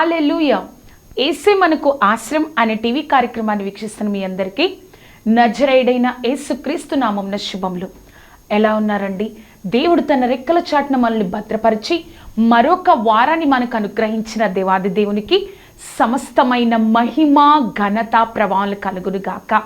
Hallelujah. ఏసే మనకు ఆశ్రయం అనే టీవీ కార్యక్రమాన్ని వీక్షిస్తున్న మీ అందరికీ నజరైడైన ఏసుక్రీస్తు నామంన శుభములు. ఎలా ఉన్నారండి? దేవుడు తన రెక్కల చాటున మనల్ని భద్రపరిచి మరొక వారాన్ని మనకు అనుగ్రహించిన దేవాది దేవునికి సమస్తమైన మహిమ ఘనత ప్రభావాలు కలుగునుగాక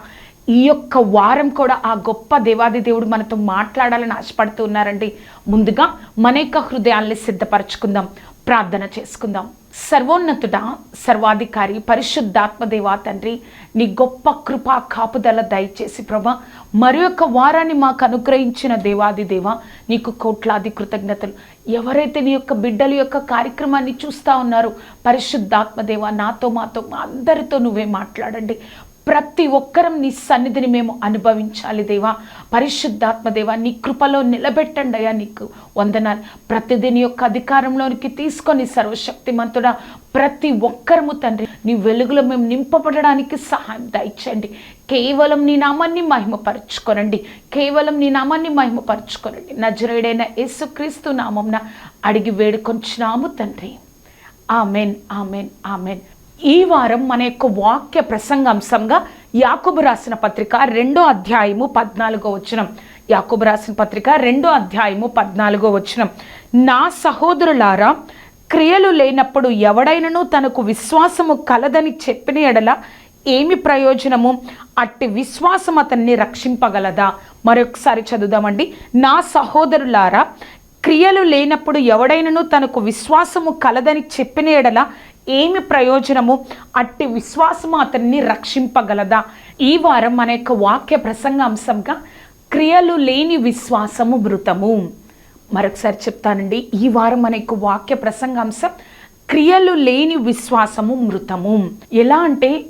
ఈ యొక్క వారం కూడా ఆ గొప్ప దేవాది దేవుడు మనతో మాట్లాడాలని ఆశపడుతూ ఉన్నారండి. ముందుగా మన యొక్క హృదయాల్ని సిద్ధపరచుకుందాం. ప్రార్థన చేసుకుందాం. సర్వోన్నతుడ సర్వాధికారి పరిశుద్ధాత్మదేవా తండ్రి నీ గొప్ప కృపా కాపుదల దయచేసి ప్రభా మరి యొక్క వారాన్ని మాకు అనుగ్రహించిన దేవాది దేవ నీకు కోట్లాది కృతజ్ఞతలు. ఎవరైతే నీ యొక్క బిడ్డల యొక్క కార్యక్రమాన్ని చూస్తా ఉన్నారో పరిశుద్ధాత్మదేవ నాతో మాతో మా అందరితో నువ్వే మాట్లాడండి. ప్రతి ఒక్కరం నీ సన్నిధిని మేము అనుభవించాలి దేవా. పరిశుద్ధాత్మ దేవా నీ కృపలో నిలబెట్టండి అయ్యా నీకు వందనాలు. ప్రతిదిని యొక్క అధికారంలోనికి తీసుకొని సర్వశక్తిమంతుడా ప్రతి ఒక్కరము తండ్రి నీ వెలుగులో మేము నింపబడడానికి సహాయం దయచేయండి. కేవలం నీ నామాన్ని మహిమపరచుకోనండి. కేవలం నీ నామాన్ని మహిమపరచుకోనండి. నజరేడైన యేసుక్రీస్తు నామంన అడిగి వేడుకొంచినాము తండ్రి. Amen amen amen. ఈ వారం మన యొక్క వాక్య ప్రసంగాంశంగా యాకుబు రాసిన పత్రిక రెండో అధ్యాయము పద్నాలుగో వచనం. యాకుబు రాసిన పత్రిక రెండో అధ్యాయము పద్నాలుగో వచనం. నా సహోదరులారా క్రియలు లేనప్పుడు ఎవడైనను తనకు విశ్వాసము కలదని చెప్పిన ఎడల ఏమి ప్రయోజనము? అట్టి విశ్వాసం అతన్ని రక్షింపగలదా? మరొకసారి చదువుదామండి. నా సహోదరులారా క్రియలు లేనప్పుడు ఎవడైనను తనకు విశ్వాసము కలదని చెప్పిన ఎడల ఏమి ప్రయోజనము? అట్టి విశ్వాసము అతన్ని రక్షింపగలదా? ఈ వారం మన యొక్క వాక్య ప్రసంగ అంశంగా క్రియలు లేని విశ్వాసము మృతము. మరొకసారి చెప్తానండి ఈ వారం మన యొక్క వాక్య ప్రసంగ అంశం క్రియలు లేని విశ్వాసము మృతము. ఎలా అంటే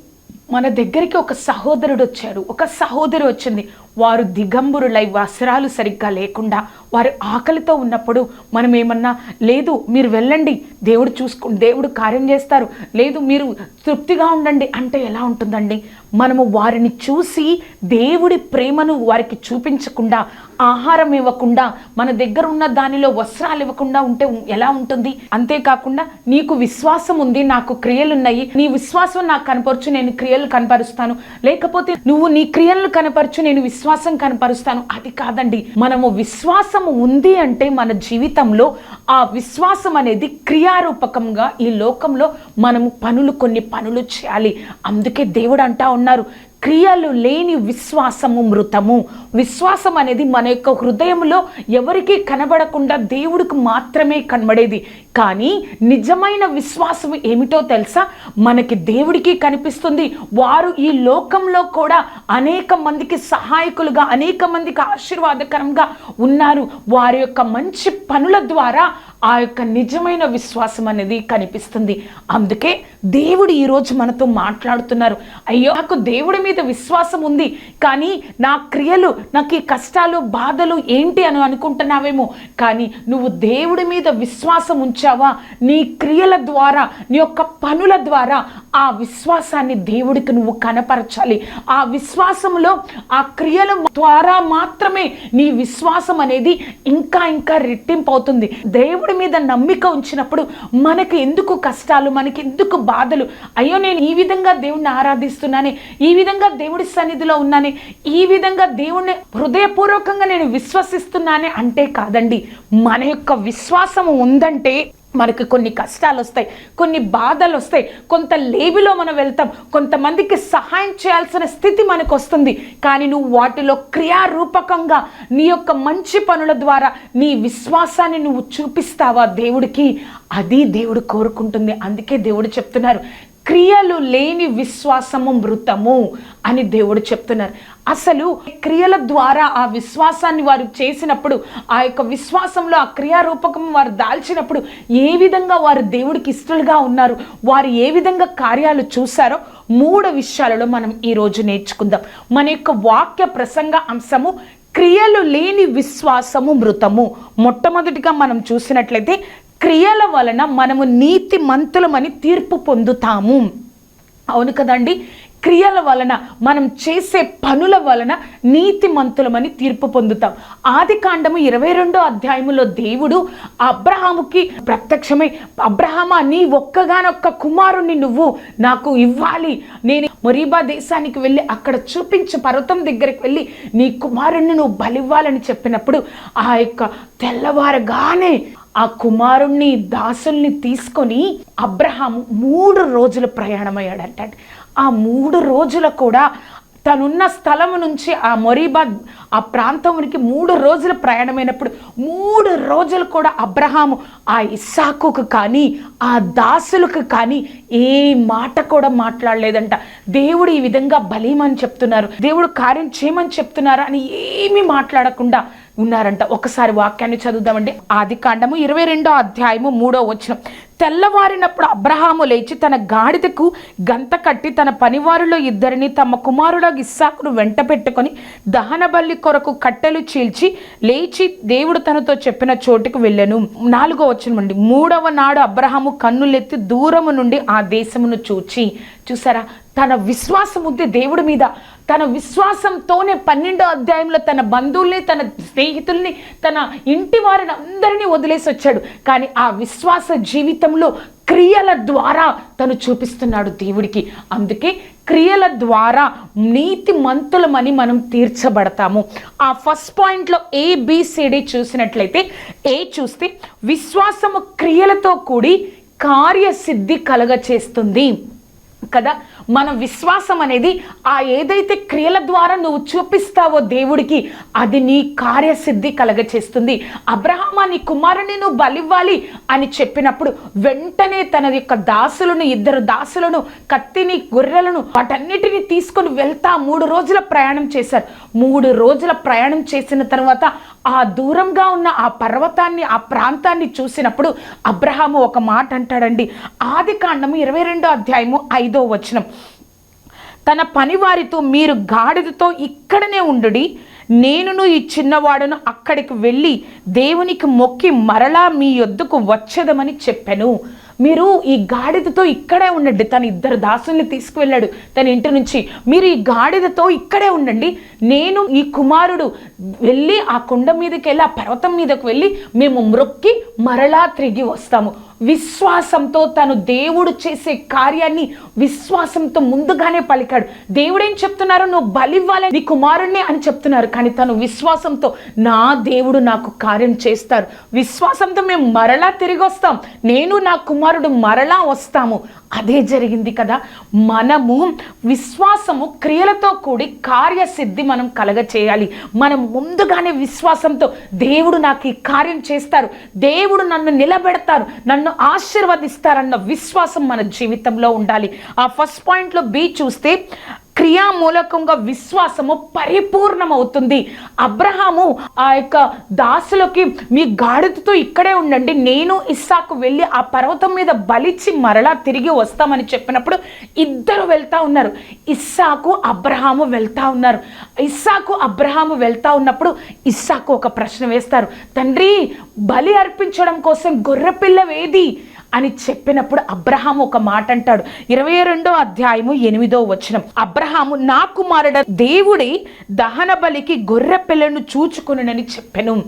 మన దగ్గరికి ఒక సహోదరుడు వచ్చాడు. ఒక సహోదరి వచ్చింది. వారు దిగంబరులై వస్త్రాలు సరిగ్గా లేకుండా వారు ఆకలితో ఉన్నప్పుడు మనం ఏమన్నా లేదు మీరు వెళ్ళండి దేవుడు చూసుకు దేవుడు కార్యం చేస్తారు లేదు మీరు తృప్తిగా ఉండండి అంటే ఎలా ఉంటుందండి? మనము వారిని చూసి దేవుడి ప్రేమను వారికి చూపించకుండా ఆహారం ఇవ్వకుండా మన దగ్గర ఉన్న దానిలో వస్త్రాలు ఇవ్వకుండా ఉంటే ఎలా ఉంటుంది? అంతేకాకుండా నీకు విశ్వాసం ఉంది నాకు క్రియలున్నాయి నీ విశ్వాసం నాకు కనపరచు నేను క్రియలు కనపరుస్తాను. లేకపోతే నువ్వు నీ క్రియలను కనపరచు నేను విశ్వాసం విశ్వాసం కనపరుస్తాను. అది కాదండి. మనము విశ్వాసము ఉంది అంటే మన జీవితంలో ఆ విశ్వాసం అనేది క్రియారూపకంగా ఈ లోకంలో మనము పనులు కొన్ని పనులు చేయాలి. అందుకే దేవుడు అంటా ఉన్నారు క్రియలు లేని విశ్వాసము మృతము. విశ్వాసం అనేది మన యొక్క హృదయంలో ఎవరికీ కనబడకుండా దేవుడికి మాత్రమే కనబడేది. కానీ నిజమైన విశ్వాసం ఏమిటో తెలుసా? మనకి దేవుడికి కనిపిస్తుంది. వారు ఈ లోకంలో కూడా అనేక మందికి సహాయకులుగా అనేక మందికి ఆశీర్వాదకరంగా ఉన్నారు. వారి యొక్క మంచి పనుల ద్వారా ఆ యొక్క నిజమైన విశ్వాసం అనేది కనిపిస్తుంది. అందుకే దేవుడు ఈరోజు మనతో మాట్లాడుతున్నారు. అయ్యో నాకు దేవుడి మీద విశ్వాసం ఉంది. కానీ నా క్రియలు నాకు ఈ కష్టాలు బాధలు ఏంటి అని అనుకుంటున్నావేమో. కానీ నువ్వు దేవుడి మీద విశ్వాసం ఉంచావా? నీ క్రియల ద్వారా నీ యొక్క పనుల ద్వారా ఆ విశ్వాసాన్ని దేవుడికి నువ్వు కనపరచాలి. ఆ విశ్వాసంలో ఆ క్రియల ద్వారా మాత్రమే నీ విశ్వాసం అనేది ఇంకా ఇంకా రెట్టింపు అవుతుంది దేవుడి మీద నమ్మిక ఉంచినప్పుడు మనకి ఎందుకు కష్టాలు మనకి ఎందుకు బాధలు? అయ్యో నేను ఈ విధంగా దేవుణ్ణి ఆరాధిస్తున్నానే ఈ విధంగా దేవుడి సన్నిధిలో ఉన్నానే. ఈ విధంగా దేవుణ్ణి హృదయపూర్వకంగా నేను విశ్వసిస్తున్నానే అంటే కాదండి. మన యొక్క విశ్వాసము ఉందంటే మనకి కొన్ని కష్టాలు వస్తాయి కొన్ని బాధలు వస్తాయి కొంత లేబిలో మనం వెళ్తాం కొంతమందికి సహాయం చేయాల్సిన స్థితి మనకు వస్తుంది కానీ నువ్వు వాటిలో క్రియారూపకంగా నీ యొక్క మంచి పనుల ద్వారా నీ విశ్వాసాన్ని నువ్వు చూపిస్తావా దేవుడికి? అది దేవుడు కోరుకుంటుంది. అందుకే దేవుడు చెప్తున్నారు క్రియలు లేని విశ్వాసము మృతము అని దేవుడు చెప్తున్నారు. అసలు క్రియల ద్వారా ఆ విశ్వాసాన్ని వారు చేసినప్పుడు ఆ యొక్క విశ్వాసంలో ఆ క్రియారూపకం వారు దాల్చినప్పుడు ఏ విధంగా వారు దేవుడికి ఇష్టలుగా ఉన్నారు వారు ఏ విధంగా కార్యాలు చూశారో మూడు విషయాలలో మనం ఈరోజు నేర్చుకుందాం. మన యొక్క వాక్య ప్రసంగ అంశము క్రియలు లేని విశ్వాసము మృతము. మొట్టమొదటిగా మనం చూసినట్లయితే క్రియల వలన మనము నీతి మంతులమని తీర్పు పొందుతాము. అవును కదండి? క్రియల వలన మనం చేసే పనుల వలన నీతి మంతులమని తీర్పు పొందుతాం. ఆది కాండము ఇరవై రెండో అధ్యాయములో దేవుడు అబ్రహాముకి ప్రత్యక్షమై అబ్రహమా నీ ఒక్కగానొక్క కుమారుణ్ణి నువ్వు నాకు ఇవ్వాలి. నేను మొరీబా దేశానికి వెళ్ళి అక్కడ చూపించు పర్వతం దగ్గరికి వెళ్ళి నీ కుమారుణ్ణి నువ్వు బలివ్వాలని చెప్పినప్పుడు ఆ యొక్క తెల్లవారగానే ఆ కుమారుణ్ణి దాసుల్ని తీసుకొని అబ్రహాము మూడు రోజులు ప్రయాణమయ్యాడంట ఆ మూడు రోజులు కూడా తనున్న స్థలము నుంచి ఆ మొరీబా ఆ ప్రాంతానికి మూడు రోజుల ప్రయాణమైనప్పుడు మూడు రోజులు కూడా అబ్రహాము ఆ ఇస్సాకుకు కానీ ఆ దాసులకు కానీ ఏ మాట కూడా మాట్లాడలేదంట. దేవుడు ఈ విధంగా బలీమని చెప్తున్నారు దేవుడు కార్యం చేయమని చెప్తున్నారు అని ఏమీ మాట్లాడకుండా ఉన్నారంట. ఒకసారి వాక్యాన్ని చదువుదామండి. ఆది కాండము ఇరవై రెండో అధ్యాయము మూడో వచనం. తెల్లవారినప్పుడు అబ్రహాము లేచి తన గాడిదకు గంత కట్టి తన పనివారిలో ఇద్దరిని తమ కుమారుడ ఇస్సాకును వెంట పెట్టుకొని దహన బల్లి కొరకు కట్టెలు చీల్చి లేచి దేవుడు తనతో చెప్పిన చోటుకు వెళ్ళాను. నాలుగో వచనం మూడవ నాడు అబ్రహాము కన్నులెత్తి దూరము నుండి ఆ దేశమును చూచి చూసారా? తన విశ్వాసం ఉంది దేవుడి మీద. తన విశ్వాసంతోనే పన్నెండో అధ్యాయంలో తన బంధువుల్ని తన స్నేహితుల్ని తన ఇంటి వారిని అందరినీ వదిలేసి వచ్చాడు. కానీ ఆ విశ్వాస జీవితంలో క్రియల ద్వారా తను చూపిస్తున్నాడు దేవుడికి. అందుకే క్రియల ద్వారా నీతి మంతులమని మనం తీర్చబడతాము. ఆ ఫస్ట్ పాయింట్లో ఏబిసిడి చూసినట్లయితే ఏ చూస్తే విశ్వాసము క్రియలతో కూడి కార్యసిద్ధి కలగ చేస్తుంది కదా? మన విశ్వాసం అనేది ఆ ఏదైతే క్రియల ద్వారా నువ్వు చూపిస్తావో దేవుడికి అది నీ కార్యసిద్ధి కలగచేస్తుంది. అబ్రహామా నీ కుమారుని నువ్వు బలివ్వాలి అని చెప్పినప్పుడు వెంటనే తన యొక్క దాసులను ఇద్దరు దాసులను కత్తిని గొర్రెలను వాటన్నిటిని తీసుకొని వెళ్తా మూడు రోజుల ప్రయాణం చేశారు. మూడు రోజుల ప్రయాణం చేసిన తర్వాత ఆ దూరంగా ఉన్న ఆ పర్వతాన్ని ఆ ప్రాంతాన్ని చూసినప్పుడు అబ్రహాము ఒక మాట అంటాడండి. ఆది కాండము ఇరవై రెండో అధ్యాయము ఐదో వచనం. తన పనివారితో మీరు గాడిదతో ఇక్కడనే ఉండుడి. నేనును ఈ చిన్నవాడును అక్కడికి వెళ్ళి దేవునికి మొక్కి మరలా మీ యొద్దకు వచ్చేదమని చెప్పాను. మీరు ఈ గాడిదతో ఇక్కడే ఉండండి. తన ఇద్దరు దాసుల్ని తీసుకువెళ్ళాడు తన ఇంటి నుంచి. మీరు ఈ గాడిదతో ఇక్కడే ఉండండి. నేను ఈ కుమారుడు. వెళ్ళి ఆ కొండ మీదకి వెళ్ళి ఆ పర్వతం మీదకు వెళ్ళి మేము మ్రొక్కి మరలా తిరిగి వస్తాము. విశ్వాసంతో తను దేవుడు చేసే కార్యాన్ని విశ్వాసంతో ముందుగానే పలికాడు. దేవుడేం చెప్తున్నారు నువ్వు బలివ్వాలి నీ కుమారుణ్ణి అని చెప్తున్నారు. కానీ తను విశ్వాసంతో నా దేవుడు నాకు కార్యం చేస్తారు. విశ్వాసంతో మేము మరలా తిరిగి వస్తాం నేను నా కుమారుడు మరలా వస్తాము. అదే జరిగింది కదా. మనము విశ్వాసము క్రియలతో కూడి కార్యసిద్ధి మనం కలగ చేయాలి మనం ముందుగానే విశ్వాసంతో దేవుడు నాకు ఈ కార్యం చేస్తారు. దేవుడు నన్ను నిలబెడతారు. నన్ను ఆశీర్వదిస్తారన్న విశ్వాసం మన జీవితంలో ఉండాలి. ఆ ఫస్ట్ పాయింట్లో బి చూస్తే క్రియామూలకంగా విశ్వాసము పరిపూర్ణమవుతుంది. అబ్రహాము ఆ యొక్క దాసులకి మీ గాడిదతో ఇక్కడే ఉండండి. నేను ఇస్సాకు వెళ్ళి ఆ పర్వతం మీద బలిచి మరలా తిరిగి వస్తామని చెప్పినప్పుడు ఇద్దరు వెళ్తా ఉన్నారు. ఇస్సాకు అబ్రహాము వెళ్తా ఉన్నారు. ఇస్సాకు అబ్రహాము వెళ్తా ఉన్నప్పుడు ఇస్సాకు ఒక ప్రశ్న వేస్తారు. తండ్రి బలి అర్పించడం కోసం గొర్రెపిల్ల వేది అని చెప్పినప్పుడు అబ్రహాము ఒక మాట అంటాడు. ఇరవై రెండో అధ్యాయము ఎనిమిదో వచనం. అబ్రహాము నా కుమారుడ దేవుడి దహన బలికి గొర్రె పిల్లను చూచుకునని చెప్పెను.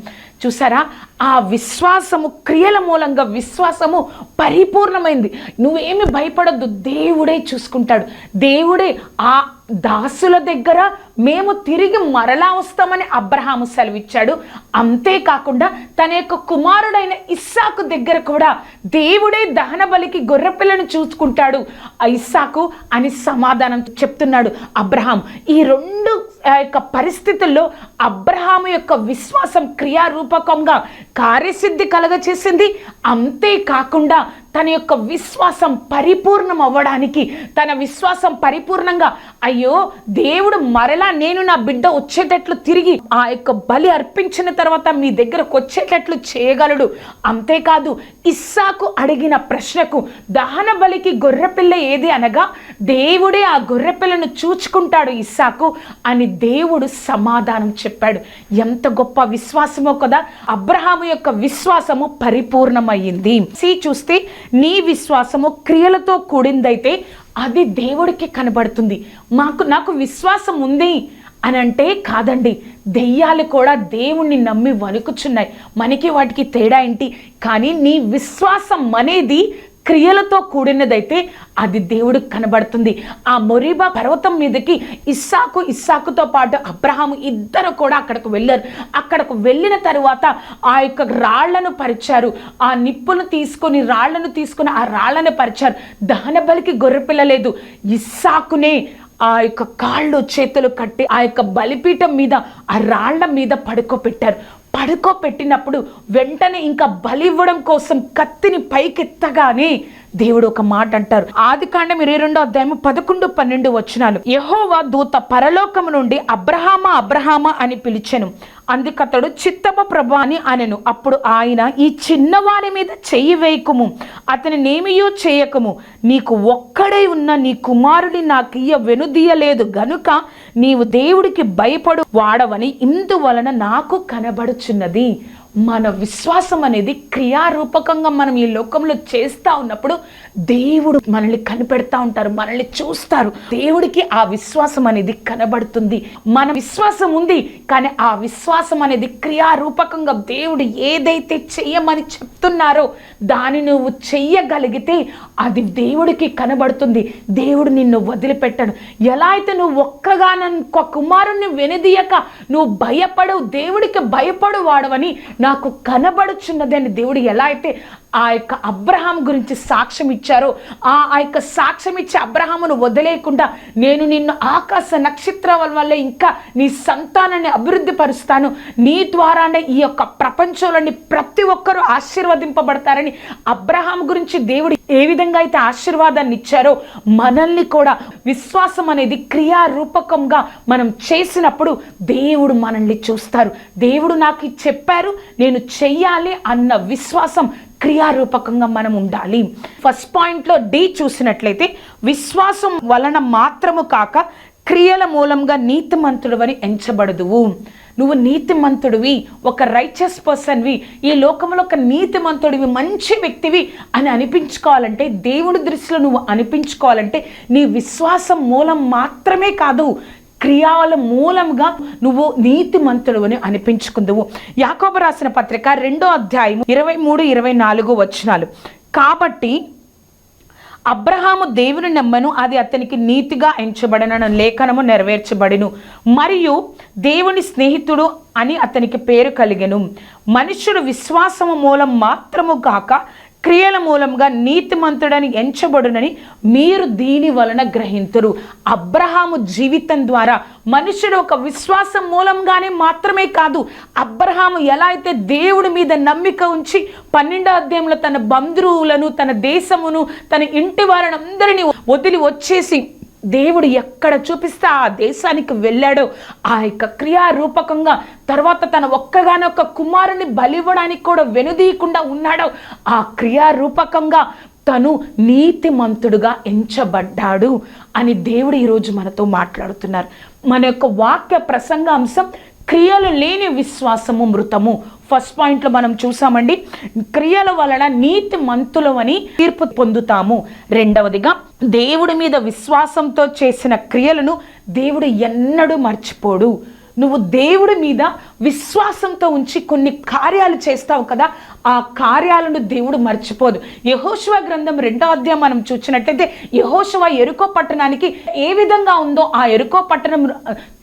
చూసారా? ఆ విశ్వాసము క్రియల మూలంగా విశ్వాసము పరిపూర్ణమైంది. నువ్వేమి భయపడద్దు. దేవుడే చూసుకుంటాడు. దేవుడే ఆ దాసుల దగ్గర మేము తిరిగి మరలా వస్తామని అబ్రహాము సెలవిచ్చాడు. అంతేకాకుండా తన యొక్క కుమారుడైన ఇస్సాకు దగ్గర కూడా దేవుడే దహన బలికి గొర్రెపిల్లను చూసుకుంటాడు. ఇస్సాకు అని సమాధానం చెప్తున్నాడు అబ్రహాం ఈ రెండు ఆ యొక్క పరిస్థితుల్లో అబ్రహాము యొక్క విశ్వాసం రూపకంగా కార్యసిద్ధి కలగచేసింది. అంతేకాకుండా తన యొక్క విశ్వాసం పరిపూర్ణం అవ్వడానికి తన విశ్వాసం పరిపూర్ణంగా అయ్యో దేవుడు మరలా నేను నా బిడ్డ వచ్చేటట్లు తిరిగి ఆ యొక్క బలి అర్పించిన తర్వాత మీ దగ్గరకు వచ్చేటట్లు చేయగలడు. అంతేకాదు ఇస్సాకు అడిగిన ప్రశ్నకు దహన బలికి గొర్రెపిల్ల ఏది అనగా దేవుడే ఆ గొర్రె పిల్లను చూచుకుంటాడు ఇస్సాకు అని దేవుడు సమాధానం చెప్పాడు. ఎంత గొప్ప విశ్వాసమో కదా అబ్రహాము యొక్క విశ్వాసము పరిపూర్ణమయ్యింది. సి చూస్తే నీ విశ్వాసము క్రియలతో కూడిందైతే అది దేవుడికి కనబడుతుంది. మాకు నాకు విశ్వాసం ఉంది అని అంటే కాదండి. దెయ్యాలు కూడా దేవుణ్ణి నమ్మి వణుకుచున్నాయి. మనకి వాటికి తేడా ఏంటి? కానీ నీ విశ్వాసం అనేది క్రియలతో కూడినదైతే అది దేవుడికి కనబడుతుంది. ఆ మొరీబా పర్వతం మీదకి ఇస్సాకు ఇస్సాకుతో పాటు అబ్రహాము ఇద్దరు కూడా అక్కడికి వెళ్ళారు. అక్కడకు వెళ్ళిన తరువాత ఆ యొక్క రాళ్ళను పరిచారు. ఆ నిప్పును తీసుకొని రాళ్ళను తీసుకొని ఆ రాళ్ళను పరిచారు. దహన బలికి గొర్రెపిల్లలేదు ఇస్సాకునే ఆ యొక్క కాళ్ళు చేతులు కట్టి ఆ యొక్క బలిపీఠం మీద ఆ రాళ్ళ మీద పడుకోబెట్టారు. పడుకోబెట్టినప్పుడు వెంటనే ఇంకా బలి ఇవ్వడం కోసం కత్తిని పైకెత్తగానే దేవుడు ఒక మాట అంటారు. ఆది కాండం ఇరవై రెండో అధ్యాయం పదకొండు పన్నెండు వచనాలు. యహోవా దూత పరలోకము నుండి అబ్రహామా అబ్రహామా అని పిలిచెను. అందుకతడు చిత్తమ ప్రభా అని అనెను. అప్పుడు ఆయన ఈ చిన్నవాని మీద చెయ్యి వేయకము. అతని నేమియో చేయకము. నీకు ఒక్కడే ఉన్న నీ కుమారుడి నాకు ఇయ్య వెనుదీయలేదు గనుక నీవు దేవుడికి భయపడు వాడవని ఇందువలన నాకు కనబడుచున్నది. మన విశ్వాసం అనేది క్రియారూపకంగా మనం ఈ లోకంలో చేస్తూ ఉన్నప్పుడు దేవుడు మనల్ని కనిపెడతా ఉంటారు మనల్ని చూస్తారు. దేవుడికి ఆ విశ్వాసం అనేది కనబడుతుంది. మన విశ్వాసం ఉంది కానీ ఆ విశ్వాసం అనేది క్రియారూపకంగా దేవుడు ఏదైతే చెయ్యమని చెప్తున్నారో దాన్ని నువ్వు చెయ్యగలిగితే అది దేవుడికి కనబడుతుంది. దేవుడు నిన్ను వదిలిపెట్టడు. ఎలా అయితే నువ్వు ఒక్కగానొక్క కుమారుణ్ణి వెనుదీయక నువ్వు భయపడవు దేవుడికి భయపడు వాడవని నాకు కనబడుచున్నది అని దేవుడు ఎలా అయితే ఆ యొక్క అబ్రహాం గురించి సాక్ష్యం ఇచ్చారో ఆ ఆ యొక్క సాక్ష్యం ఇచ్చే అబ్రహామును వదిలేయకుండా నేను నిన్ను ఆకాశ నక్షత్రాల వల్ల ఇంకా నీ సంతానాన్ని అభివృద్ధి పరుస్తాను. నీ ద్వారానే ఈ యొక్క ప్రపంచంలోని ప్రతి ఒక్కరూ ఆశీర్వదింపబడతారని అబ్రహాం గురించి దేవుడు ఏ విధంగా అయితే ఆశీర్వాదాన్ని ఇచ్చారో మనల్ని కూడా విశ్వాసం అనేది క్రియారూపకంగా మనం చేసినప్పుడు దేవుడు మనల్ని చూస్తారు. దేవుడు నాకు చెప్పారు నేను చెయ్యాలి అన్న విశ్వాసం క్రియారూపకంగా మనం ఉండాలి. ఫస్ట్ పాయింట్లో డి చూసినట్లయితే విశ్వాసం వలన మాత్రము కాక క్రియల మూలంగా నీతిమంతుడువని ఎంచబడదువు. నువ్వు నీతిమంతుడివి ఒక రైచస్ పర్సన్వి ఈ లోకంలో ఒక నీతిమంతుడివి మంచి వ్యక్తివి అని అనిపించుకోవాలంటే దేవుడి దృష్టిలో నువ్వు అనిపించుకోవాలంటే నీ విశ్వాసం మూలం మాత్రమే కాదు. క్రియాల మూలంగా నువ్వు నీతిమంతుడు అని అనిపించుకుందువు. యాకోబు రాసిన పత్రిక రెండో అధ్యాయం ఇరవై మూడు ఇరవై నాలుగు వచనాలు. కాబట్టి అబ్రహాము దేవుని నమ్మను అది అతనికి నీతిగా ఎంచబడిన లేఖనము నెరవేర్చబడిను. మరియు దేవుని స్నేహితుడు అని అతనికి పేరు కలిగెను. మనుషుడు విశ్వాసము మూలం మాత్రము కాక క్రియల మూలంగా నీతిమంతుడని ఎంచబడునని మీరు దీని వలన గ్రహింతురు. అబ్రహాము జీవితం ద్వారా మనుషుడు ఒక విశ్వాసం మూలంగానే మాత్రమే కాదు అబ్రహాము ఎలా అయితే దేవుడి మీద నమ్మిక ఉంచి పన్నెండో అధ్యాయంలో తన బంధువులను తన దేశమును తన ఇంటి వారిని అందరినీ వదిలి వచ్చేసి దేవుడు ఎక్కడ చూపిస్తే ఆ దేశానికి వెళ్ళాడో ఆ యొక్క క్రియారూపకంగా తర్వాత తన ఒక్కగానొక్క కుమారుని బలివ్వడానికి కూడా వెనుదీయకుండా ఉన్నాడో ఆ క్రియారూపకంగా తను నీతిమంతుడుగా ఎంచబడ్డాడు అని దేవుడు ఈరోజు మనతో మాట్లాడుతున్నారు. మన యొక్క వాక్య ప్రసంగ అంశం క్రియలు లేని విశ్వాసము మృతము. ఫస్ట్ పాయింట్లో మనం చూసామండి. క్రియల వలన నీతి మంతులమని తీర్పు పొందుతాము. రెండవదిగా దేవుడి మీద విశ్వాసంతో చేసిన క్రియలను దేవుడు ఎన్నడూ మర్చిపోడు. నువ్వు దేవుడి మీద విశ్వాసంతో ఉంచి కొన్ని కార్యాలు చేస్తావు కదా ఆ కార్యాలను దేవుడు మర్చిపోదు. యహోశివ గ్రంథం రెండో అధ్యాయం మనం చూసినట్లయితే యహోశివ ఎరుకో పట్టణానికి ఏ విధంగా ఉందో ఆ ఎరుకో పట్టణం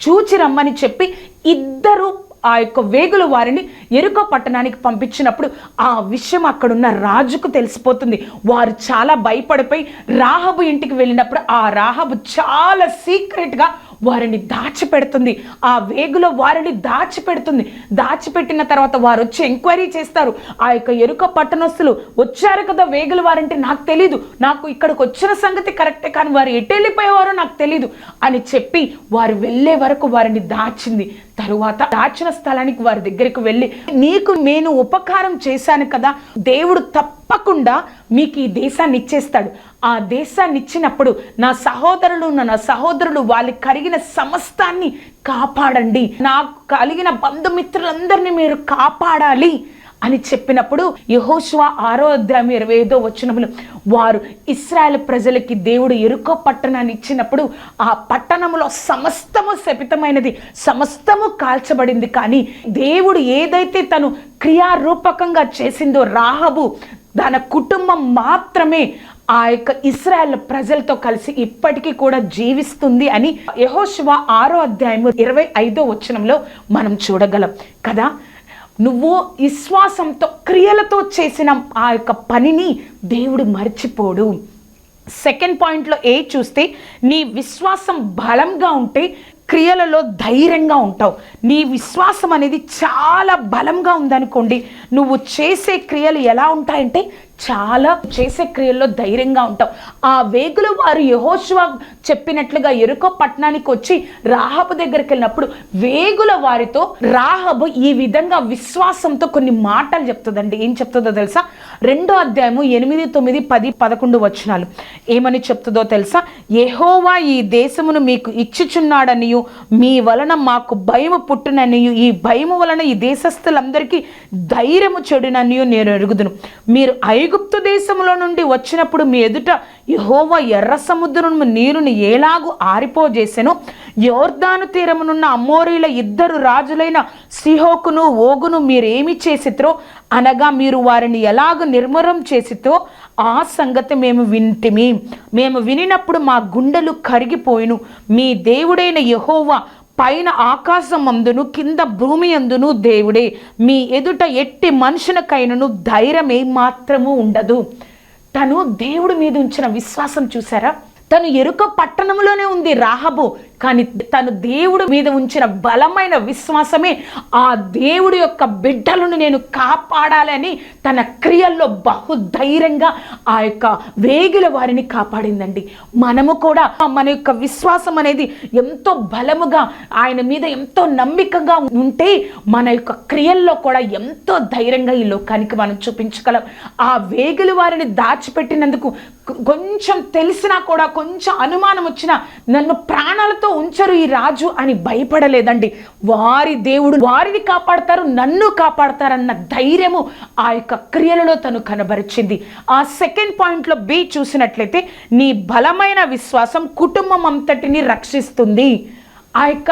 చూచి రమ్మని చెప్పి ఇద్దరు ఆ యొక్క వేగుల వారిని ఎరుకో పట్టణానికి పంపించినప్పుడు ఆ విషయం అక్కడున్న రాజుకు తెలిసిపోతుంది. వారు చాలా భయపడిపోయి రాహబు ఇంటికి వెళ్ళినప్పుడు ఆ రాహబు చాలా సీక్రెట్గా వారిని దాచిపెడుతుంది. ఆ వేగులో వారిని దాచిపెడుతుంది. దాచిపెట్టిన తర్వాత వారు వచ్చి ఎంక్వైరీ చేస్తారు. ఆ యొక్క ఎరుక పట్టణస్తులు వచ్చారు కదా వేగులు వారంటే నాకు తెలీదు. నాకు ఇక్కడికి వచ్చిన సంగతి కరెక్టే కానీ వారు ఎటు వెళ్ళిపోయేవారో నాకు తెలీదు అని చెప్పి వారు వెళ్ళే వరకు వారిని దాచింది. తరువాత దాచిన స్థలానికి వారి దగ్గరికి వెళ్ళి నీకు నేను ఉపకారం చేశాను కదా దేవుడు తప్పకుండా మీకు ఈ దేశాన్ని ఇచ్చేస్తాడు. ఆ దేశాన్ని ఇచ్చినప్పుడు నా సహోదరులు నా సహోదరులు వాళ్ళకి కలిగిన సమస్తాన్ని కాపాడండి. నాకు కలిగిన బంధుమిత్రులందరినీ మీరు కాపాడాలి అని చెప్పినప్పుడు యహోశివ ఆరో అధ్యాయం ఇరవై ఐదో వచనములు వారు ఇస్రాయల్ ప్రజలకి దేవుడు ఎరుకో పట్టణాన్ని ఇచ్చినప్పుడు ఆ పట్టణంలో సమస్తము శపితమైనది సమస్తము కాల్చబడింది. కానీ దేవుడు ఏదైతే తను క్రియారూపకంగా చేసిందో రాహబు తన కుటుంబం మాత్రమే ఆ యొక్క ఇస్రాయల్ ప్రజలతో కలిసి ఇప్పటికీ కూడా జీవిస్తుంది అని యహోశివ ఆరో అధ్యాయము ఇరవై ఐదో వచనంలో మనం చూడగలం. కదా? నువ్వు విశ్వాసంతో క్రియలతో చేసిన ఆ యొక్క పనిని దేవుడు మర్చిపోడు. సెకండ్ పాయింట్లో ఏ చూస్తే నీ విశ్వాసం బలంగా ఉంటే క్రియలలో ధైర్యంగా ఉంటావు. నీ విశ్వాసం అనేది చాలా బలంగా ఉందనుకోండి నువ్వు చేసే క్రియలు ఎలా ఉంటాయంటే చాలా చేసే క్రియల్లో ధైర్యంగా ఉంటావు ఆ వేగులు వారు యహోశివా చెప్పినట్లుగా ఎరుకో పట్టణానికి వచ్చి రాహబు దగ్గరికి వెళ్ళినప్పుడు వేగుల వారితో రాహబు ఈ విధంగా విశ్వాసంతో కొన్ని మాటలు చెప్తుందండి. ఏం చెప్తుందో తెలుసా? రెండో అధ్యాయము ఎనిమిది తొమ్మిది పది పదకొండు వచనాలు. ఏమని చెప్తుందో తెలుసా? యహోవా ఈ దేశమును మీకు ఇచ్చుచున్నాడనియు మీ వలన మాకు భయము పుట్టుననియు ఈ భయము వలన ఈ దేశస్థులందరికీ ధైర్యము చెడుననియు నేను ఎరుగుదును. మీరు ఐగుప్తు దేశములో నుండి వచ్చినప్పుడు మీ ఎదుట యహోవ ఎర్ర సముద్రం నీరుని ఏలాగు ఆరిపోజేసెను. యోర్దాను తీరమునున్న అమ్మోరీల ఇద్దరు రాజులైన సిహోకును ఓగును మీరేమి చేసిత్రో అనగా మీరు వారిని ఎలాగ నిర్మూలం చేసితో ఆ సంగతి మేము వింటిమి. మేము వినినప్పుడు మా గుండెలు కరిగిపోయిను. మీ దేవుడైన యహోవా పైన ఆకాశం అందును కింద భూమి అందును దేవుడే. మీ ఎదుట ఎట్టి మనుషులకైనను ధైర్యం మాత్రము ఉండదు. తను దేవుడి మీద ఉంచిన విశ్వాసం చూసారా తను ఎరుక పట్టణంలోనే ఉంది రాహబు. కానీ తను దేవుడి మీద ఉంచిన బలమైన విశ్వాసమే ఆ దేవుడి యొక్క బిడ్డలను నేను కాపాడాలని తన క్రియల్లో బహుధైర్యంగా ఆ యొక్క వేగుల వారిని కాపాడిందండి. మనము కూడా మన యొక్క విశ్వాసం అనేది ఎంతో బలముగా ఆయన మీద ఎంతో నమ్మికగా ఉంటే మన యొక్క క్రియల్లో కూడా ఎంతో ధైర్యంగా ఈ లోకానికి మనం చూపించగలం. ఆ వేగుల వారిని దాచిపెట్టినందుకు కొంచెం తెలిసినా కూడా కొంచెం అనుమానం వచ్చినా నన్ను ప్రాణాలతో ఉంచరు ఈ రాజు అని భయపడలేదండి. వారి దేవుడు వారిని కాపాడతారు నన్ను కాపాడతారన్న ధైర్యము ఆ యొక్క క్రియలలో తను కనబరిచింది. ఆ సెకండ్ పాయింట్లో బి చూసినట్లయితే నీ బలమైన విశ్వాసం కుటుంబం అంతటిని రక్షిస్తుంది. ఆ యొక్క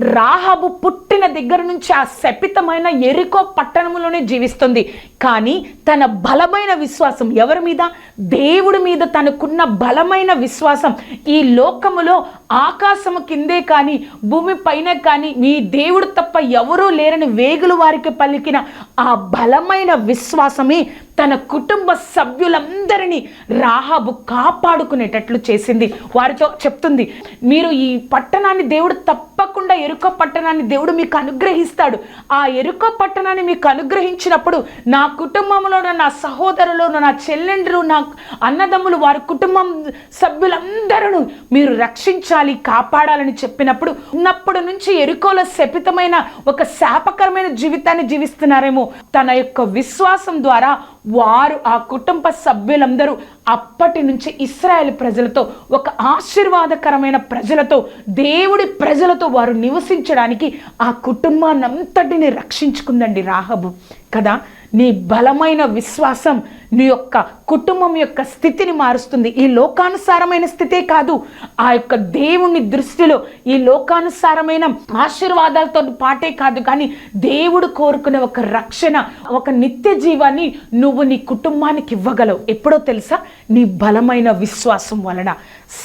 రాహబు పుట్టిన దగ్గర నుంచి ఆ శపితమైన ఎరుకో పట్టణంలోనే జీవిస్తుంది. కానీ తన బలమైన విశ్వాసం ఎవరి మీద? దేవుడి మీద తనకున్న బలమైన విశ్వాసం. ఈ లోకములో ఆకాశము కిందే కానీ భూమి పైన కానీ మీ దేవుడు తప్ప ఎవరూ లేరని వేగులు వారికి పలికిన ఆ బలమైన విశ్వాసమే తన కుటుంబ సభ్యులందరినీ రాహాబు కాపాడుకునేటట్లు చేసింది. వారితో చెప్తుంది మీరు ఈ పట్టణాన్ని దేవుడు తప్పకుండా ఎరుక పట్టణాన్ని దేవుడు మీకు అనుగ్రహిస్తాడు. ఆ ఎరుక పట్టణాన్ని మీకు అనుగ్రహించినప్పుడు నా కుటుంబంలో నా సహోదరులు నా చెల్లెండ్రు నా అన్నదమ్ములు వారి కుటుంబం సభ్యులందరూ మీరు రక్షించాలి కాపాడాలని చెప్పినప్పుడు ఉన్నప్పటి నుంచి ఎరుకోల శపితమైన ఒక శాపకరమైన జీవితాన్ని జీవిస్తున్నారేమో. తన యొక్క విశ్వాసం ద్వారా వారు ఆ కుటుంబ సభ్యులందరూ అప్పటి నుంచి ఇస్రాయేల్ ప్రజలతో ఒక ఆశీర్వాదకరమైన ప్రజలతో దేవుడి ప్రజలతో వారు నివసించడానికి ఆ కుటుంబాన్నంతటిని రక్షించుకుందండి రాహబు. కదా? నీ బలమైన విశ్వాసం నీ యొక్క కుటుంబం యొక్క స్థితిని మారుస్తుంది. ఈ లోకానుసారమైన స్థితే కాదు. ఆ యొక్క దేవుని దృష్టిలో ఈ లోకానుసారమైన ఆశీర్వాదాలతో పాటే కాదు. కానీ దేవుడు కోరుకునే ఒక రక్షణ ఒక నిత్య జీవాన్ని నువ్వు నీ కుటుంబానికి ఇవ్వగలవు. ఎప్పుడో తెలుసా? నీ బలమైన విశ్వాసం వలన.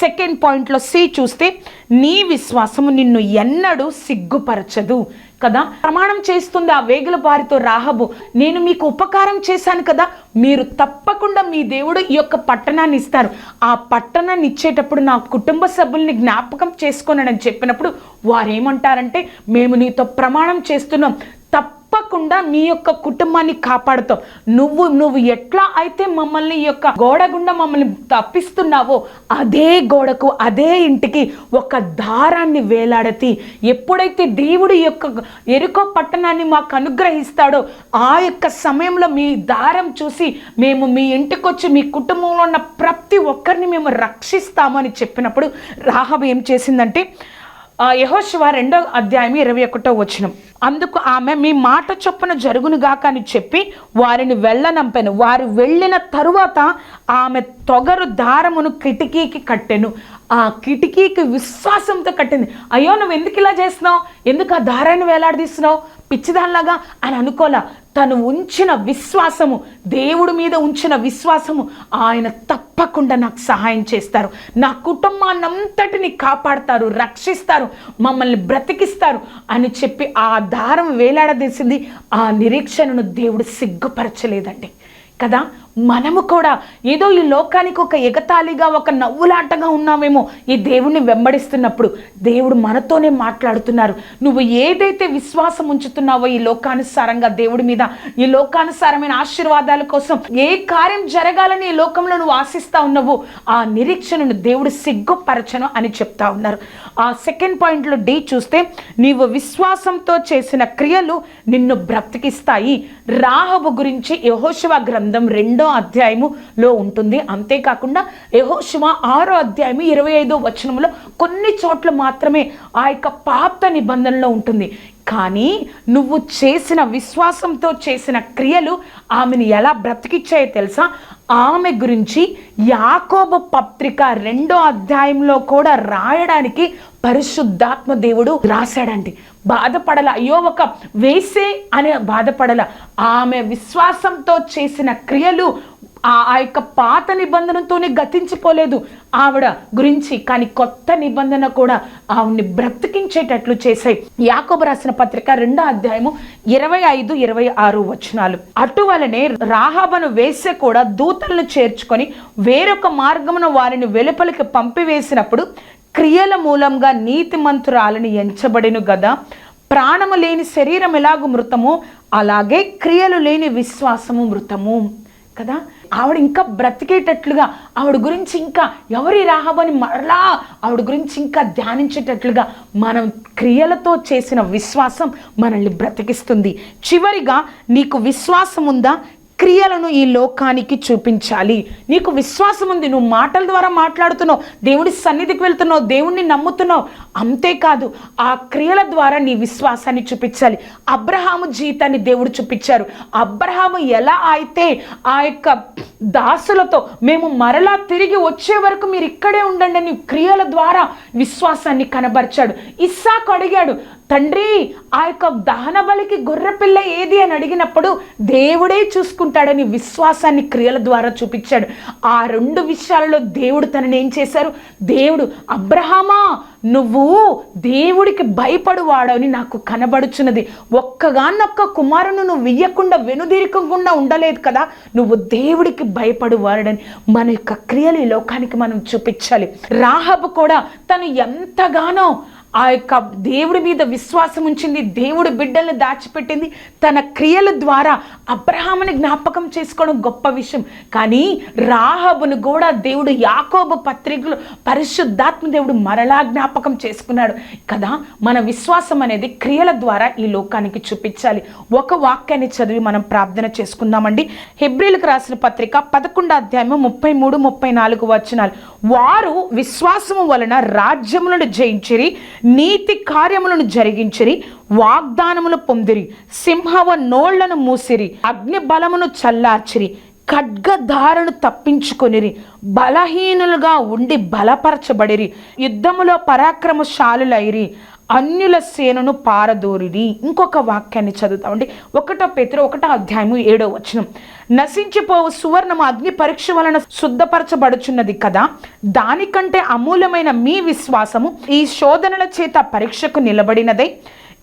సెకండ్ పాయింట్లో సి చూస్తే నీ విశ్వాసము నిన్ను ఎన్నడూ సిగ్గుపరచదు కదా? ప్రమాణం చేస్తుంది ఆ వేగుల వారితో రాహబు. నేను మీకు ఉపకారం చేశాను కదా? మీరు తప్పకుండా మీ దేవుడు ఈ యొక్క పట్టణాన్ని ఇస్తారు. ఆ పట్టణాన్ని ఇచ్చేటప్పుడు నా కుటుంబ సభ్యుల్ని జ్ఞాపకం చేసుకోనని చెప్పినప్పుడు వారేమంటారంటే మేము నీతో ప్రమాణం చేస్తున్నాం. తప్ప తప్పకుండా మీ యొక్క కుటుంబాన్ని కాపాడుతావు. నువ్వు నువ్వు ఎట్లా అయితే మమ్మల్ని యొక్క గోడ గుండా మమ్మల్ని తప్పిస్తున్నావో అదే గోడకు అదే ఇంటికి ఒక దారాన్ని వేలాడతి. ఎప్పుడైతే దేవుడు యొక్క ఎరుకో పట్టణాన్ని మాకు అనుగ్రహిస్తాడో ఆ యొక్క సమయంలో మీ దారం చూసి మేము మీ ఇంటికి వచ్చి మీ కుటుంబంలో ఉన్న ప్రతి ఒక్కరిని మేము రక్షిస్తామని చెప్పినప్పుడు రాహబ్ ఏం చేసిందంటే ఆ రెండో అధ్యాయం ఇరవై ఒకటో వచనం. అందుకు ఆమె మీ మాట చొప్పున జరుగునుగాక అని చెప్పి వారిని వెళ్ళనంపెను. వారు వెళ్ళిన తరువాత ఆమె తొగరు దారమును కిటికీకి కట్టెను. ఆ కిటికీకి విశ్వాసంతో కట్టింది. అయ్యో నువ్వు ఎందుకు ఇలా చేస్తున్నావు? ఎందుకు ఆ దారాన్ని వేలాడదీస్తున్నావు? పిచ్చిదానిలాగా అని అనుకోలా. తను ఉంచిన విశ్వాసము దేవుడి మీద ఉంచిన విశ్వాసము ఆయన తప్పకుండా నాకు సహాయం చేస్తారు. నా కుటుంబాన్నంతటిని కాపాడతారు రక్షిస్తారు మమ్మల్ని బ్రతికిస్తారు అని చెప్పి ఆ దారం వేలాడదీసింది. ఆ నిరీక్షణను దేవుడు సిగ్గుపరచలేదండి. కదా? మనము కూడా ఏదో ఈ లోకానికి ఒక ఎగతాళిగా ఒక నవ్వులాటగా ఉన్నామేమో ఈ దేవుణ్ణి వెంబడిస్తున్నప్పుడు దేవుడు మనతోనే మాట్లాడుతున్నారు. నువ్వు ఏదైతే విశ్వాసం ఉంచుతున్నావో ఈ లోకానుసారంగా దేవుడి మీద ఈ లోకానుసారమైన ఆశీర్వాదాల కోసం ఏ కార్యం జరగాలని ఈ లోకంలో నువ్వు ఆశిస్తా ఉన్నావు ఆ నిరీక్షణను దేవుడు సిగ్గుపరచను అని చెప్తా ఉన్నారు. ఆ సెకండ్ పాయింట్లో డి చూస్తే నీవు విశ్వాసంతో చేసిన క్రియలు నిన్ను బ్రతికిస్తాయి. రాహబు గురించి యహోశివ గ్రంథం రెండు రెండో అధ్యాయములో ఉంటుంది. అంతేకాకుండా యహోశివ ఆరో అధ్యాయము ఇరవై ఐదో వచనంలో కొన్ని చోట్ల మాత్రమే ఆ యొక్క పాత నిబంధనలో ఉంటుంది. కానీ నువ్వు చేసిన విశ్వాసంతో చేసిన క్రియలు ఆమెను ఎలా బ్రతికిచ్చాయో తెలుసా? ఆమె గురించి యాకోబ పత్రిక రెండో అధ్యాయంలో కూడా రాయడానికి పరిశుద్ధాత్మ దేవుడు రాశాడండి. బాధపడల. అయ్యో ఒక వేసే అనే బాధపడల. ఆమె విశ్వాసంతో చేసిన క్రియలు ఆ ఆ యొక్క పాత నిబంధనతోనే గతించిపోలేదు ఆవిడ గురించి. కానీ కొత్త నిబంధన కూడా ఆవిడ్ని బ్రతికించేటట్లు చేశాయి. యాకోబు రాసిన పత్రిక రెండో అధ్యాయము ఇరవై ఐదు ఇరవై ఆరు వచనాలు. అటువలనే రాహాబను వేసే కూడా దూతలను చేర్చుకొని వేరొక మార్గమును వారిని వెలుపలికి పంపివేసినప్పుడు క్రియల మూలంగా నీతిమంతురాలని ఎంచబడిను గదా. ప్రాణము లేని శరీరం ఎలాగు మృతము అలాగే క్రియలు లేని విశ్వాసము మృతము. కదా? ఆవిడ ఇంకా బ్రతికేటట్లుగా ఆవిడ గురించి ఇంకా ఎవరి రాహబని మరలా ఆవిడ గురించి ఇంకా ధ్యానించేటట్లుగా మనం క్రియలతో చేసిన విశ్వాసం మనల్ని బ్రతికిస్తుంది. చివరిగా నీకు విశ్వాసం ఉందా క్రియలను ఈ లోకానికి చూపించాలి. నీకు విశ్వాసం ఉంది నువ్వు మాటల ద్వారా మాట్లాడుతున్నావు దేవుడి సన్నిధికి వెళ్తున్నావు దేవుణ్ణి నమ్ముతున్నావు. అంతేకాదు ఆ క్రియల ద్వారా నీ విశ్వాసాన్ని చూపించాలి. అబ్రహాము జీవితాన్ని దేవుడు చూపించారు. అబ్రహాము ఎలా అయితే ఆ యొక్క దాసులతో మేము మరలా తిరిగి వచ్చే వరకు మీరు ఇక్కడే ఉండండి అని క్రియల ద్వారా విశ్వాసాన్ని కనబరిచాడు. ఇస్సాకు అడిగాడు తండ్రి ఆ యొక్క దహన బలికి గొర్రెపిల్ల ఏది అని అడిగినప్పుడు దేవుడే చూసుకుంటాడని విశ్వాసాన్ని క్రియల ద్వారా చూపించాడు. ఆ రెండు విషయాలలో దేవుడు తనని ఏం చేశారు? దేవుడు అబ్రహామా నువ్వు దేవుడికి భయపడువాడు అని నాకు కనబడుచున్నది. ఒక్కగానొక్క కుమారును నువ్వు వెయ్యకుండా వెనుదీరకకుండా ఉండలేదు కదా నువ్వు దేవుడికి భయపడువాడని మన యొక్క క్రియలు ఈ లోకానికి మనం చూపించాలి. రాహబు కూడా తను ఎంతగానో ఆ యొక్క దేవుడి మీద విశ్వాసం ఉంచింది దేవుడు బిడ్డల్ని దాచిపెట్టింది తన క్రియల ద్వారా అబ్రహాముని జ్ఞాపకం చేసుకోవడం గొప్ప విషయం. కానీ రాహబును కూడా దేవుడు యాకోబు పత్రికలు పరిశుద్ధాత్మ దేవుడు మరలా జ్ఞాపకం చేసుకున్నాడు. కదా మన విశ్వాసం అనేది క్రియల ద్వారా ఈ లోకానికి చూపించాలి. ఒక వాక్యాన్ని చదివి మనం ప్రార్థన చేసుకుందామండి. హెబ్రిలకు రాసిన పత్రిక పదకొండు అధ్యాయం ముప్పై మూడు ముప్పై నాలుగు వచనాలు. వారు విశ్వాసము వలన రాజ్యములను జయించిరి నీతి కార్యములను జరిగించిరి వాగ్దానములు పొందిరి సింహవ నోళ్ళను మూసిరి అగ్ని బలమును చల్లార్చిరి ఖడ్గధారను తప్పించుకొనిరి బలహీనులుగా ఉండి బలపరచబడిరి యుద్ధములో పరాక్రమశాలులైరి అన్యుల సేనను పారదోరిరి. ఇంకొక వాక్యాన్ని చదువుతామండి. ఒకటో పేతురు ఒకటో అధ్యాయము ఏడో వచనం. నశించిపోవు సువర్ణము అగ్ని పరీక్ష వలన శుద్ధపరచబడుచున్నది కదా. దానికంటే అమూల్యమైన మీ విశ్వాసము ఈ శోధనల చేత పరీక్షకు నిలబడినదై.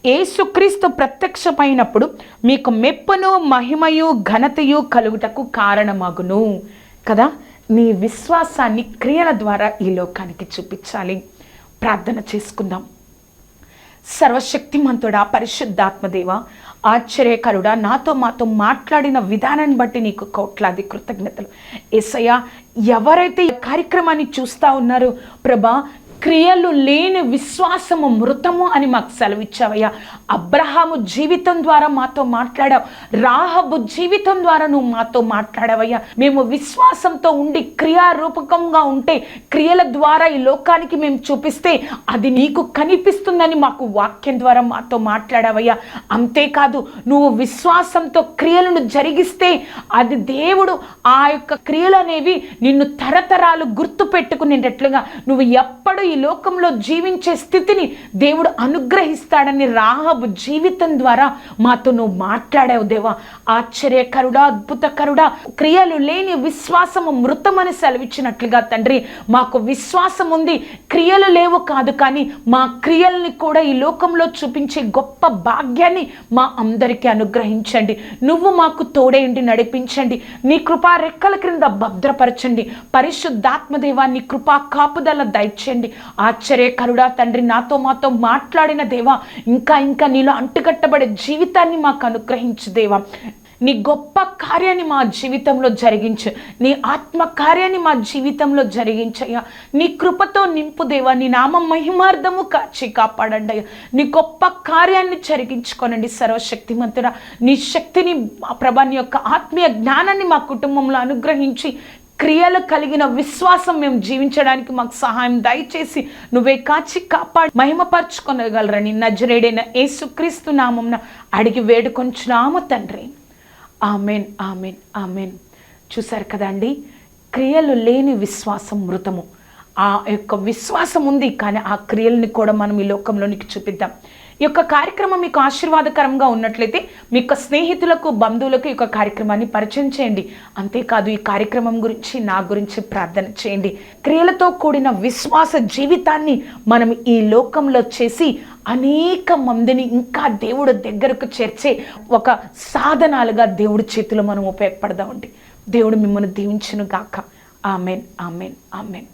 ఏసుక్రీస్తు ప్రత్యక్షమైనప్పుడు మీకు మెప్పును మహిమయు ఘనతయు కలుగుటకు కారణమగును కదా. నీ విశ్వాసాన్ని క్రియల ద్వారా ఈ లోకానికి చూపించాలి. ప్రార్థన చేసుకుందాం. సర్వశక్తిమంతుడా పరిశుద్ధాత్మదేవ ఆశ్చర్యకరుడా నాతో మాతో మాట్లాడిన విధానాన్ని బట్టి నీకు కోట్లాది కృతజ్ఞతలు. ఎసయ్య ఎవరైతే ఈ కార్యక్రమాన్ని చూస్తా ఉన్నారో ప్రభా క్రియలు లేని విశ్వాసము మృతము అని మాకు సెలవిచ్చావయ్యా. అబ్రహాము జీవితం ద్వారా మాతో మాట్లాడావు. రాహబు జీవితం ద్వారా నువ్వు మాతో మాట్లాడావయ్యా. మేము విశ్వాసంతో ఉండి క్రియారూపకంగా ఉంటే క్రియల ద్వారా ఈ లోకానికి మేము చూపిస్తే అది నీకు కనిపిస్తుందని మాకు వాక్యం ద్వారా మాతో మాట్లాడావయ్యా. అంతేకాదు నువ్వు విశ్వాసంతో క్రియలను జరిగిస్తే అది దేవుడు ఆ యొక్క క్రియలు అనేవి నిన్ను తరతరాలు గుర్తు పెట్టుకునేటట్లుగా నువ్వు ఎప్పుడు ఈ లోకంలో జీవించే స్థితిని దేవుడు అనుగ్రహిస్తాడని రాహబు జీవితం ద్వారా మాతో నువ్వు మాట్లాడావు దేవా. ఆశ్చర్యకరుడా అద్భుతకరుడా క్రియలు లేని విశ్వాసము మృతమని సెలవిచ్చినట్లుగా తండ్రి. మాకు విశ్వాసం ఉంది క్రియలు లేవు కాదు కానీ మా క్రియల్ని కూడా ఈ లోకంలో చూపించే గొప్ప భాగ్యాన్ని మా అందరికీ అనుగ్రహించండి. నువ్వు మాకు తోడేండి నడిపించండి. నీ కృపా రెక్కల క్రింద భద్రపరచండి. పరిశుద్ధాత్మదేవా నీ కృపా కాపుదల దయచేయండి. ఆశ్చర్యకరుడా తండ్రి నాతో మాతో మాట్లాడిన దేవా ఇంకా ఇంకా నీలో అంటుకట్టబడే జీవితాన్ని మాకు అనుగ్రహించు దేవా. నీ గొప్ప కార్యాన్ని మా జీవితంలో జరిగించు. నీ ఆత్మ కార్యాన్ని మా జీవితంలో జరిగించయ్యా. నీ కృపతో నింపు దేవా నీ నామ మహిమార్థము కాచి కాపాడండి అయ్యా నీ గొప్ప కార్యాన్ని జరిగించుకోనండి సర్వశక్తిమంతుడా. నీ శక్తిని ప్రభా నీ యొక్క ఆత్మీయ జ్ఞానాన్ని మా కుటుంబంలో అనుగ్రహించి క్రియలు కలిగిన విశ్వాసం మేము జీవించడానికి మాకు సహాయం దయచేసి నువ్వే కాచి కాపాడి మహిమపరచుకొనగలరని నజరేడైన యేసుక్రీస్తు నామంన అడిగి వేడుకొంచున్నాము తండ్రి. Amen amen amen. చూసారు కదండి క్రియలు లేని విశ్వాసం మృతము. ఆ యొక్క విశ్వాసం ఉంది కానీ ఆ క్రియల్ని కూడా మనం ఈ లోకంలోనికి చూపిద్దాం. ఈ యొక్క కార్యక్రమం మీకు ఆశీర్వాదకరంగా ఉన్నట్లయితే మీ యొక్క స్నేహితులకు బంధువులకు ఈ యొక్క కార్యక్రమాన్ని పరిచయం చేయండి. అంతేకాదు ఈ కార్యక్రమం గురించి నా గురించి ప్రార్థన చేయండి. క్రియలతో కూడిన విశ్వాస జీవితాన్ని మనం ఈ లోకంలో చేసి అనేక మందిని ఇంకా దేవుడు దగ్గరకు చేర్చే ఒక సాధనాలుగా దేవుడి చేతిలో మనం ఉపయోగపడదామండి. దేవుడు మిమ్మల్ని దీవించును గాక ఆమెన్ ఆమెన్ ఆమెన్.